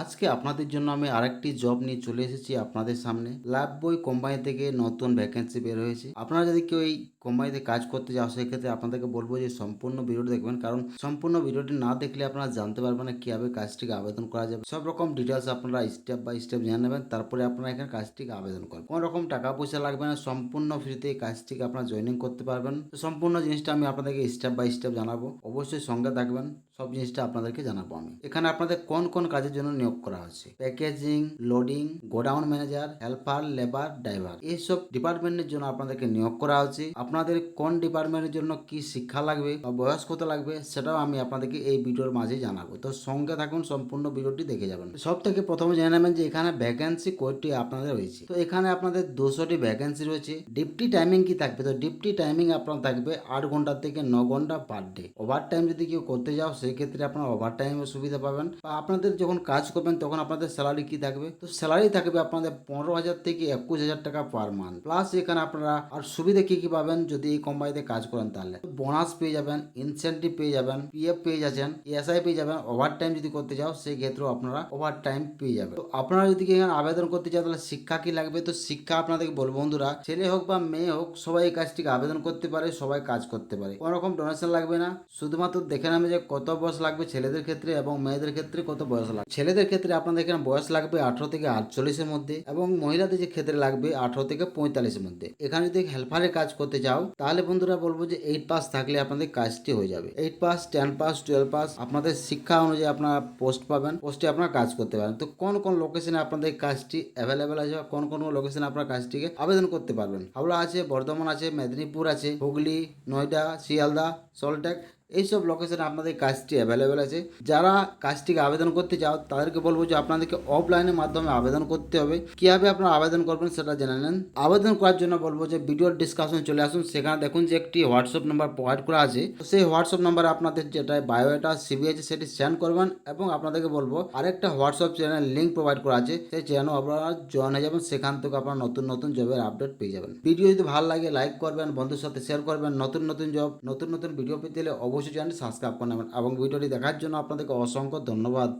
আজকে আপনাদের জন্য আমি আরেকটি জব নিয়ে চলে এসেছি আপনাদের সামনে। লাভ বই কোম্পানি থেকে নতুন ভ্যাকেন্সি বের হয়েছে। আপনারা যদি কেউ এই কোম্পানিতে কাজ করতে যাও, সেক্ষেত্রে আপনাদেরকে বলব যে সম্পূর্ণ ভিডিওটি দেখবেন, কারণ সম্পূর্ণ ভিডিওটি না দেখলে আপনারা জানতে পারবেন না কীভাবে কাজটিকে আবেদন করা যাবে। সব রকম ডিটেলস আপনারা স্টেপ বাই স্টেপ জেনে নেবেন, তারপরে আপনারা এখানে কাজটিকে আবেদন করবেন। কোনো রকম টাকা পয়সা লাগবে না, সম্পূর্ণ ফ্রিতে এই কাজটিকে আপনারা জয়েনিং করতে পারবেন। তো সম্পূর্ণ জিনিসটা আমি আপনাদেরকে স্টেপ বাই স্টেপ জানাব। অবশ্যই সঙ্গে থাকবেন, সব জিনিসটা আপনাদেরকে জানাব আমি। এখানে আপনাদের কোন কোন কাজের জন্য নিয়োগ করা হচ্ছে packaging, loading, godown manager, helper, labour, driver এইসব ডিপার্টমেন্টের জন্য আপনাদেরকে নিয়োগ করা হচ্ছে আপনাদের কোন ডিপার্টমেন্টের জন্য কি শিক্ষা লাগবে বা বয়স কত লাগবে সেটাও আমি আপনাদেরকে এই ভিডিওর মাঝে জানাব। তো সঙ্গে থাকুন, সম্পূর্ণ ভিডিওটি দেখে যাবেন। সব থেকে প্রথমে জেনে নেবেন যে এখানে ভ্যাকেন্সি কয়টি আপনাদের রয়েছে। তো এখানে আপনাদের দুশোটি ভ্যাকেন্সি রয়েছে। ডিপটি টাইমিং কি থাকবে? তো ডিপটি টাইমিং আপনার থাকবে আট ঘণ্টা থেকে ন ঘণ্টা পার ডে ওভার টাইম যদি কেউ করতে যাও সেই ক্ষেত্রে আপনারা ওভার টাইমের সুবিধা পাবেন। বা আপনাদের যখন কাজ করবেন, তখন আপনাদের স্যালারি কি থাকবে? তো স্যালারি থাকবে আপনাদের পনেরো হাজার থেকে একুশ হাজার টাকা পার মান্থ প্লাস এখানে আপনারা আর সুবিধা কি কি পাবেন যদি এই কোম্পানিতে কাজ করেন তাহলে? বোনাস পেয়ে যাবেন ইনসেন্টিভ পেয়ে যাবেন পিএফ পেয়ে যাচ্ছেন এসআই পেয়ে যাবেন ওভার টাইম যদি করতে যাও সেই ক্ষেত্রেও আপনারা ওভার টাইম পেয়ে যাবেন। তো আপনারা যদি এখানে আবেদন করতে চাও, তাহলে শিক্ষা কি লাগবে? তো শিক্ষা আপনাদেরকে বলব বন্ধুরা, ছেলে হোক বা মেয়ে হোক, সবাই এই কাজটিকে আবেদন করতে পারে, সবাই কাজ করতে পারে। কোনো রকম ডোনেশন লাগবে না। শুধুমাত্র দেখে নেবে যে কত বয়স লাগবে ছেলেদের ক্ষেত্রে এবং মেয়েদের ক্ষেত্রে কত বয়স লাগবে। ছেলেদের ক্ষেত্রে আপনাদের এখানে বয়স লাগবে আঠারো থেকে আটচল্লিশের মধ্যে এবং মহিলাদের যে ক্ষেত্রে লাগবে আঠারো থেকে পঁয়তাল্লিশের মধ্যে। এখানে যদি হেল্পারের কাজ করতে চাও তাহলে বন্ধুরা বলব যে এইট পাস থাকলে আপনাদের কাজটি হয়ে যাবে। Eight pass ten pass twelve pass আপনাদের শিক্ষা অনুযায়ী আপনারা পোস্ট পাবেন পোস্টে আপনারা কাজ করতে পারেন তো কোন কোন লোকেশনে আপনাদের কাজটি অ্যাভেলেবেল আছে কোন কোন লোকেশনে আপনার কাজটিকে আবেদন করতে পারবেন? হাওড়া আছে, বর্ধমান আছে, মেদিনীপুর আছে, হুগলি, নয়ডা, শিয়ালদা সল্টেক এইসব লোকেশনে আপনাদের কাজটি অ্যাভেলেবেল আছে। যারা কাজটিকে আবেদন করতে চাও, তাদেরকে বলব যে আপনাদেরকে অফলাইনের মাধ্যমে আবেদন করতে হবে। কীভাবে আপনারা আবেদন করবেন সেটা জেনে নেন। আবেদন করার জন্য বলব যে ভিডিওর ডিসকাশন চলে আসুন। সেখানে দেখুন যে একটি হোয়াটসঅ্যাপ নাম্বার প্রোভাইড করা আছে। তো সেই হোয়াটসঅ্যাপ নাম্বারে আপনাদের যেটা বায়োডাটা সিবি আছে সেটি সেন্ড করবেন এবং আপনাদেরকে বলব আরেকটা হোয়াটসঅ্যাপ চ্যানেল লিঙ্ক প্রোভাইড করা আছে। সেই চ্যানেল আপনারা জয়েন হয়ে যাবেন। সেখান থেকে আপনারা নতুন নতুন জবের আপডেট পেয়ে যাবেন। ভিডিও যদি ভালো লাগে লাইক করবেন, বন্ধুর সাথে শেয়ার করবেন। নতুন নতুন জব নতুন নতুন ভিডিও পেতে হলে অবশ্যই চ্যানেল সাবস্ক্রাইব করে নেবেন এবং ভিডিওটি দেখার জন্য আপনাদেরকে অসংখ্য ধন্যবাদ।